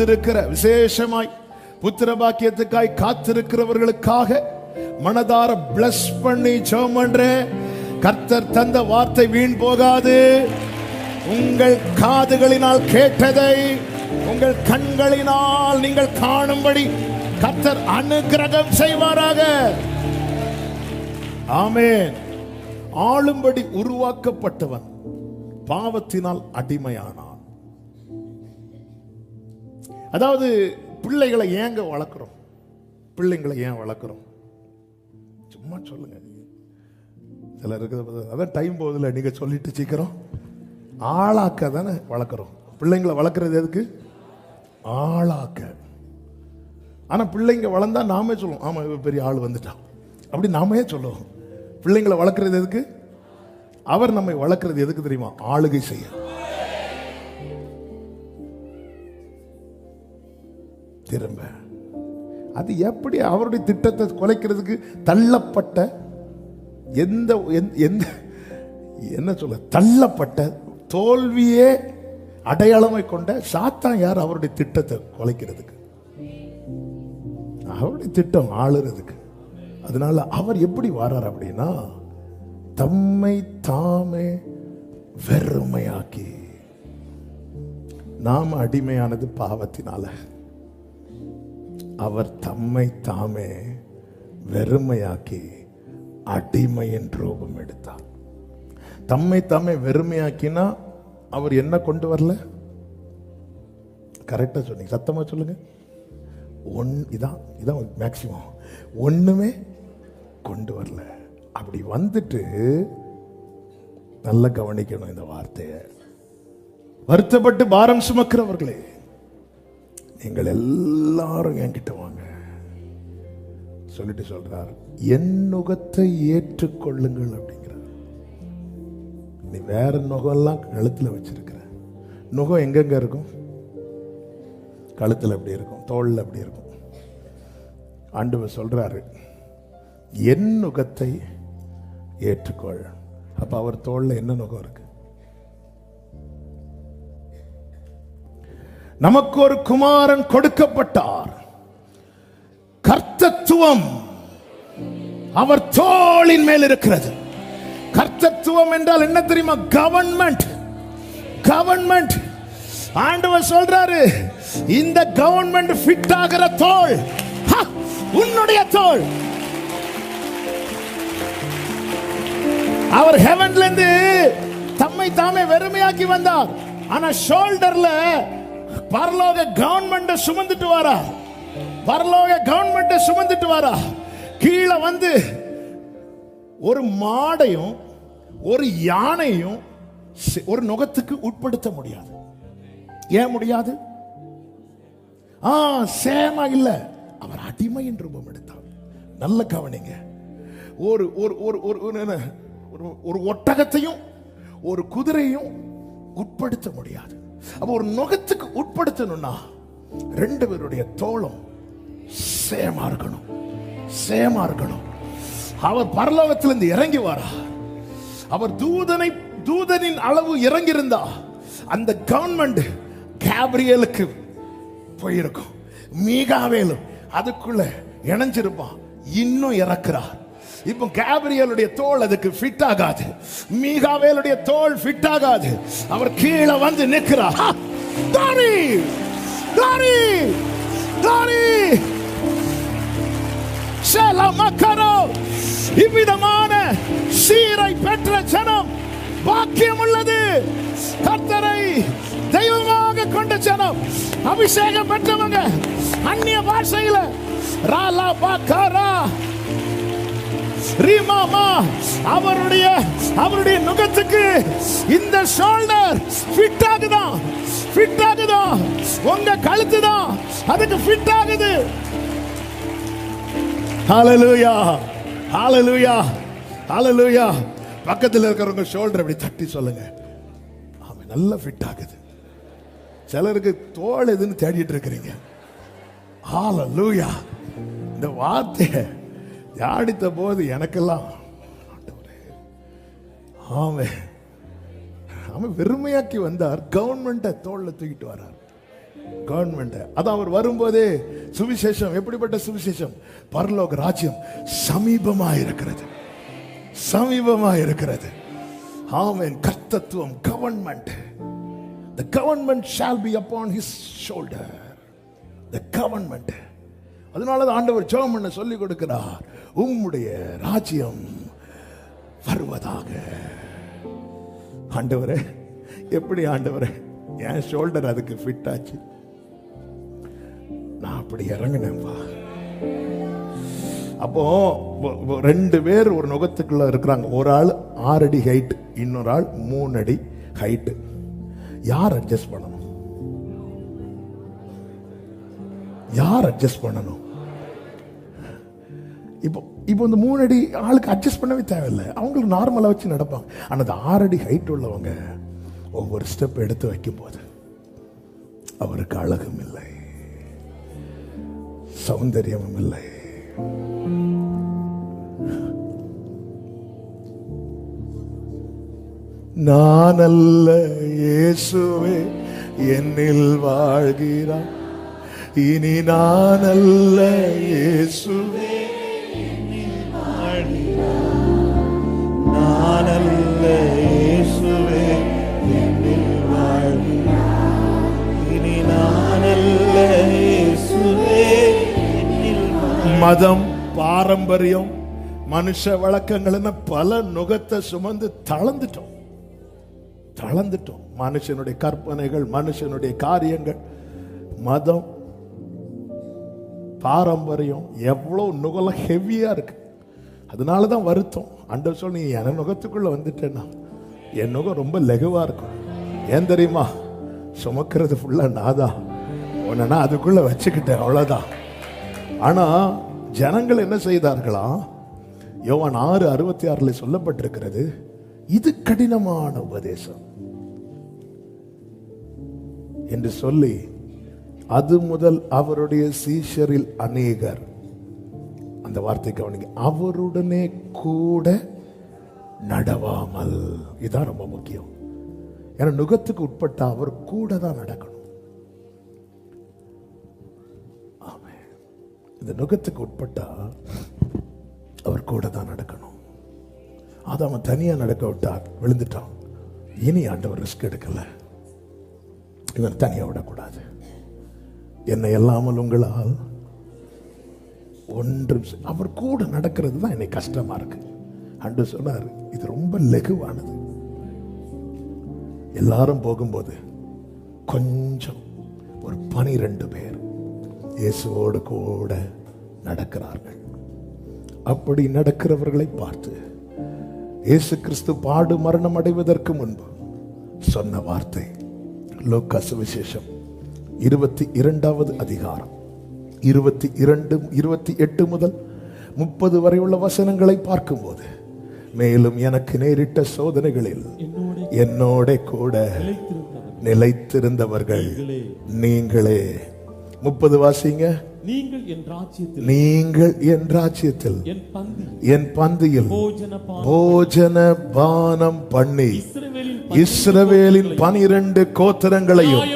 காத்திருக்கிற விசேஷமாய் புத்திர பாக்கியத்துக்காய் காத்திருக்கிறவர்களுக்காக மனதார பிளஸ் பண்ணி ஜெபம் கர்த்தர் தந்த வார்த்தை வீண் போகாது. உங்கள் காதுகளினால் கேட்டதை உங்கள் கண்களினால் நீங்கள் காணும்படி கர்த்தர் அனுக்கிரகம் செய்வாராக. ஆமேன். ஆளும்படி உருவாக்கப்பட்டவன் பாவத்தினால் அடிமையானான். அதாவது பிள்ளைகளை ஏங்க வளர்க்குறோம்? பிள்ளைங்களை ஏன் வளர்க்குறோம்? சும்மா சொல்லுங்க சிலர் இருக்குது அதான் டைம் போகுதுல நீங்கள் சொல்லிட்டு சீக்கிரம் ஆளாக்க தானே வளர்க்குறோம். பிள்ளைங்களை வளர்க்குறது எதுக்கு? ஆளாக்க. ஆனால் பிள்ளைங்க வளர்ந்தா நாமே சொல்லுவோம் ஆமாம் பெரிய ஆள் வந்துட்டான் அப்படி நாமே சொல்லுவோம். பிள்ளைங்களை வளர்க்குறது எதுக்கு? அவர் நம்மை வளர்க்குறது எதுக்கு தெரியுமா? ஆளுகை செய்ய. திரும்ப. அது எப்படி அவருடைய திட்டத்தை குலைக்கிறதுக்கு தள்ளப்பட்ட எந்த எந்த- எந்த என்ன சொல்ல தள்ளப்பட்ட தோல்வியே அடையாளமை கொண்ட சாத்தான் யார் அவருடைய திட்டத்தை குலைக்கிறதுக்கு? அவருடைய திட்டம் ஆளுறதுக்கு. அதனால அவர் எப்படி வர்றார் அப்படின்னா தம்மை தாமே வெறுமையாக்கி நாம் அடிமையானது பாவத்தினால. அவர் தம்மை தாமே வெறுமையாக்கி அடிமையின் ரூபம் எடுத்தார். தம்மை தாமே வெறுமையாக்கினா அவர் என்ன கொண்டு வரல? கரெக்டாக சொன்னீங்க. சத்தமாக சொல்லுங்க. ஒன் இதான் இதான் மேக்சிமம் ஒன்றுமே கொண்டு வரல. அப்படி வந்துட்டு நல்லா கவனிக்கணும் இந்த வார்த்தையை. வருத்தப்பட்டு பாரம் சுமக்கிறவர்களே. நீங்கள் எல்லாரும் என்கிட்ட வாங்க. சொல்லிட்டு சொல்றார் என் நுகத்தை ஏற்றுக்கொள்ளுங்கள் அப்படிங்கிறார். நீ வேற நுகம்லாம் கழுத்தில் வச்சிருக்கிற. நுகம் எங்கெங்க இருக்கும்? கழுத்தில் எப்படி இருக்கும் தோளில் எப்படி இருக்கும். ஆண்டவர் சொல்றாரு என் நுகத்தை ஏற்றுக்கொள். அப்போ அவர் தோளில் என்ன நுகம் இருக்கு? நமக்கு ஒரு குமாரன் கொடுக்கப்பட்டார். கர்த்தத்துவம் அவர் தோளின் மேல் இருக்கிறது. கர்த்தத்துவம் என்றால் என்ன தெரியுமா? கவர்மெண்ட் கவர்மெண்ட் ஆண்டவர் சொல்றாரு இந்த கவர்மெண்ட் ஃபிட் ஆகிற தோல். உன்னுடைய தோல். அவர் ஹெவன்ல இருந்து தம்மை தாமே வெறுமையாக்கி வந்தார். ஆனா ஷோல்டர்ல பரலோக கவர்மெண்ட் சுமந்துட்டு வாரா. பரலோக கவர்மெண்ட் சுமந்துட்டு வாரா. கீழே வந்து ஒரு மாடையும் ஒரு யானையும் ஒரு நுகத்துக்கு உட்படுத்த முடியாது. ஏன் முடியாது? ஆ சேமா இல்ல. அவர் அடிமையின் ரூபம் எடுத்தார் நல்ல கவனிங்க. ஒரு ஒரு ஒரு ஒரு- ஒரு ஒட்டகத்தையும் ஒரு குதிரையும் உட்படுத்த முடியாது. அப்ப ஒரு நுகத்துக்கு உட்படுத்தணும்னா ரெண்டு பேருடைய தோளும் சேமா இருக்கணும். சேமா இருக்கணும். அவர் பரலோகத்திலிருந்து இறங்கி வரா. அவர் தூதனை தூதனின் அளவு இறங்கியிருந்தா அந்த கவர்மெண்ட் கேப்ரியலுக்கு போயிருக்கும். மீகாவேலும் அதுக்குள்ள இணைஞ்சிருப்பான். இன்னும் இறக்குறார். இப்போ கேப்ரியலுடைய தோல் அதுக்கு ஃபிட் ஆகாது. மீகாவேலுடைய தோல் ஃபிட் ஆகாது. அவர் கீழே வந்து நிற்கிறார். ஹா! தாரி தாரி தாரி மக்கரோ இவ்விதமான சீரை பெற்ற ஜனம் பாக்கியம் உள்ளது கர்த்தரை தெய்வமாக கொண்ட ஜனம் அபிஷேகம் பெற்றவங்க அந்நிய பாஷையில. ராலா பாக்காரா! ரீமாமா அவருடைய அவருடைய நுகத்துக்கு இந்த ஷோல்டர் ஃபிட் ஆகுதான் ஃபிட் ஆகுதான் உங்க கழுத்து தான் அதுக்கு ஃபிட் ஆகுது. ஹalleluya ஹalleluya ஹalleluya பக்கத்தில் இருக்கிறவங்க ஷோல்டர் அப்படி தட்டி சொல்லுங்க. அவன் நல்லா ஃபிட் ஆகுது. சிலருக்கு தோல் எதுன்னு தேடிட்டு இருக்கிறீங்க. ஹalleluya இந்த வார்த்தை தியானித்த போது எனக்கெல்லாம் ஆண்டவரே, ஆமென். அவன் வெறுமையாக்கி வந்தார். கவர்மெண்ட்டை தோளில் தூக்கிட்டு வரார். கவர்மெண்ட்டை. அதான் அவர் வரும்போதே சுவிசேஷம் எப்படிப்பட்ட சுவிசேஷம்? பரலோக ராஜ்யம் சமீபமாக இருக்கிறது. சமீபமாக இருக்கிறது. Amen. கர்த்தத்துவம் government. The government shall be upon his shoulder the government அதனால தான் ஆண்டவர் ஜெபம் பண்ண சொல்லிக் கொடுக்கிறார். உம்முடைய ராஜ்யம் வருவதாக. ஆண்டவரே எப்படி ஆண்டவரே? என் ஷோல்டர் அதுக்கு ஃபிட் ஆச்சு. நான் அப்படி இறங்கினேன்பா அப்போ ரெண்டு பேர் ஒரு நுகத்துக்குள்ள இருக்கிறாங்க. ஒரு ஆள் ஆறு அடி ஹைட் இன்னொரு ஆள் மூணு அடி ஹைட்டு யார் அட்ஜஸ்ட் பண்ணணும்? யார் அட்ஜஸ்ட் பண்ணணும்? இப்போ இப்போ இந்த மூணு அடி ஆளுக்கு அட்ஜஸ்ட் பண்ணவே தேவையில்லை. அவங்களுக்கு நார்மலாக வச்சு நடப்பாங்க. ஆனால் அந்த ஆறு அடி ஹைட் உள்ளவங்க ஒவ்வொரு ஸ்டெப் எடுத்து வைக்கும் போது அவருக்கு அழகும் இல்லை. சௌந்தரியமும் இல்லை. நான் அல்ல இயேசுவே என்னில் வாழ்கிறான் இனி நான் அல்ல இயேசுவே நானல்ல இயேசுவே என்னில் வாழ்கிறார். இனி நானல்ல இயேசுவே மதம் பாரம்பரியம் மனுஷ வழக்கங்கள்னு பல நுகத்தை சுமந்து தளர்ந்துட்டோம். தளர்ந்துட்டோம். மனுஷனுடைய கற்பனைகள் மனுஷனுடைய காரியங்கள் மதம் பாரம்பரியம் எவ்வளோ நுகல ஹெவியாக இருக்கு. அதனால தான் வருத்தம். அண்டர் சொல் நீ என் நுகத்துக்குள்ளே வந்துட்டேன்னா என் நுகம் ரொம்ப லெகுவாக இருக்கும். ஏன் தெரியுமா? சுமக்கிறது ஃபுல்லாக தான் உன்னா அதுக்குள்ளே வச்சுக்கிட்டேன் அவ்வளோதான் ஆனால் ஜனங்கள் என்ன செய்தார்களா? யோவான் ஆறு அறுபத்தி ஆறுல சொல்லப்பட்டிருக்கிறது இது கடினமான உபதேசம். என்று சொல்லி அது முதல் அவருடைய சீஷரில் அநேகர். இந்த வார்த்தை கவனிங்க. அவருடனே கூட நடவாமல். இதான் ரொம்ப முக்கியம். ஏன்னா நுகத்துக்கு உட்பட்ட அவர் கூட தான் நடக்கணும் இந்த நுகத்துக்கு உட்பட்டா அவர் கூட தான் நடக்கணும். அதை அவன் தனியாக நடக்க விட்டார் விழுந்துட்டான். இனி ஆண்டவர் ரிஸ்க் எடுக்கல. இவன் தனியாக விடக்கூடாது. என்னை இல்லாமல் உங்களால் ஒன்றும் அவர் கூட நடக்கிறது தான் என்னை கஷ்டமா இருக்கு. அன்று சொன்னார் இது ரொம்ப லெகுவானது. எல்லாரும் போகும்போது கொஞ்சம் ஒரு பனிரெண்டு பேர் இயேசுவோடு கூட நடக்கிறார்கள். அப்படி நடக்கிறவர்களை பார்த்து இயேசு கிறிஸ்து பாடு மரணம் அடைவதற்கு முன்பு சொன்ன வார்த்தை லோக்கா சுவிசேஷம் இருபத்தி இரண்டாவது அதிகாரம். இருபத்தி இரண்டு இருபத்தி எட்டு முதல் முப்பது வரை உள்ள வசனங்களை பார்க்கும்போது மேலும் எனக்கு நேரிட்ட சோதனைகளில் என்னோட கூட நிலைத்திருந்தவர்கள் நீங்களே. முப்பது வாசிங்க. நீங்கள் என் ராஜ்யத்தில் என் பந்தியில் போஜன பானம் பண்ணி இஸ்ரவேலின் பனிரெண்டு கோத்திரங்களையும்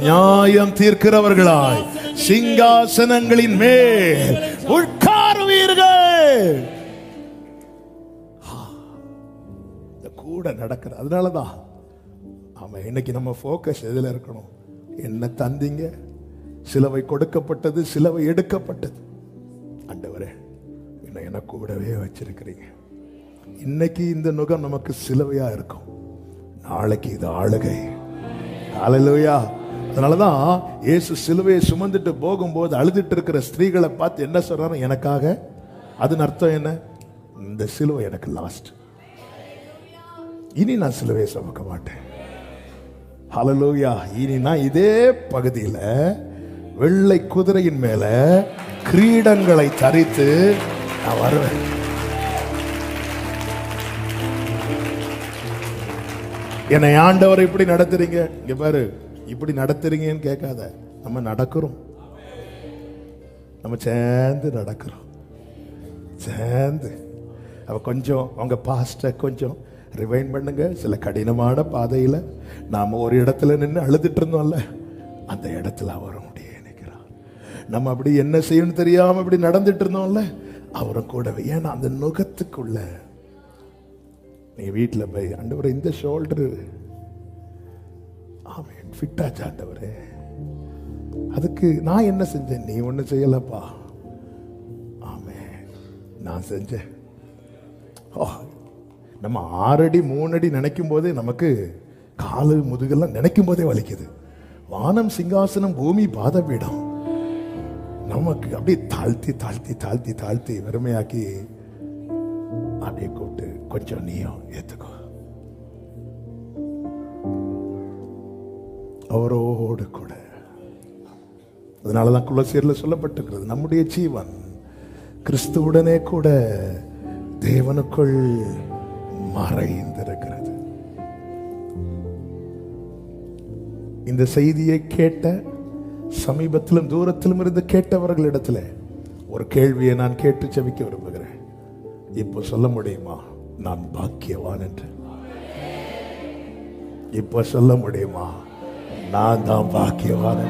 நியாயம் தீர்க்கிறவர்களாய் சிங்காசனங்களின் மேல். உட்காருவீர்கள் இந்த கூட நடக்கிற அதனாலதான் ஆமா இன்னைக்கு நம்ம ஃபோக்கஸ் எதுல இருக்கணும்? என்ன தந்தீங்க? சிலவை கொடுக்கப்பட்டது சிலவை எடுக்கப்பட்டது. ஆண்டவரே என்ன என்ன கூடவே வச்சிருக்கிறீங்க. இன்னைக்கு இந்த நுகம் நமக்கு சிலவையா இருக்கும். நாளைக்கு இது ஆளுகை. அதனால தான் ஏசு சிலுவையை சுமந்துட்டு போகும்போது அழுதுட்டு இருக்கிற ஸ்திரீகளை பார்த்து என்ன சொல்கிறாரு எனக்காக? அதன் அர்த்தம் என்ன? இந்த சிலுவை எனக்கு லாஸ்ட் இனி நான் சிலுவையை சுமக்க மாட்டேன். ஹலலூயா இனி நான் இதே பகுதியில் வெள்ளை குதிரையின் மேலே கிரீடங்களை தரித்து நான் வருவேன். என்னை ஆண்டவர் இப்படி நடத்துறீங்க? இங்க பாரு. இப்படி நடத்துறீங்கன்னு கேட்காத. நம்ம நடக்கிறோம். நம்ம சேர்ந்து நடக்கிறோம். சேர்ந்து. அவ கொஞ்சம் அவங்க பாஸ்ட்டை கொஞ்சம் ரிவைன் பண்ணுங்க. சில கடினமான பாதையில் நாம் ஒரு இடத்துல நின்று அழுதுட்டு இருந்தோம்ல அந்த இடத்துல அவர் முடிய நினைக்கிறார் நம்ம அப்படி என்ன செய்யணும் தெரியாமல் இப்படி நடந்துட்டு இருந்தோம்ல அவரும் கூடவே. ஏன்னா அந்த நுகத்துக்குள்ள நீ வீட்டில் போய் ஆண்டவரே இந்த ஷோல்டரு ஆமேன். ஃபிட்டாச்சு ஆண்டவரே அதுக்கு நான் என்ன செஞ்சேன்? நீ ஒன்றும் செய்யலப்பா. ஆமே நான் செஞ்சேன். ஓ, நம்ம ஆறடி மூணடி நினைக்கும் போதே நமக்கு காலு முதுகெல்லாம் நினைக்கும் போதே வலிக்குது. வானம் சிங்காசனம் பூமி பாதபீடம். நமக்கு அப்படியே தாழ்த்தி தாழ்த்தி தாழ்த்தி தாழ்த்தி வெறுமையாக்கி அப்படியே கூப்பிட்டு கொஞ்சம் நீயும் ஏற்றுக்கோ அவரோடு கூட. அதனாலதான் குலசீரில் சொல்லப்பட்டிருக்கிறது நம்முடைய ஜீவன் கிறிஸ்துவுடனே கூட தேவனுக்குள் மறைந்திருக்கிறது. இந்த செய்தியை கேட்ட சமீபத்திலும் தூரத்திலும் இருந்து கேட்டவர்களிடத்தில் ஒரு கேள்வியை நான் கேட்டு செவிக்க விரும்புகிறேன். இப்போ சொல்ல முடியுமா? நான் பாக்கியவான் என்று. இப்போ சொல்ல முடியுமா? நான் தான் பாக்கியவான்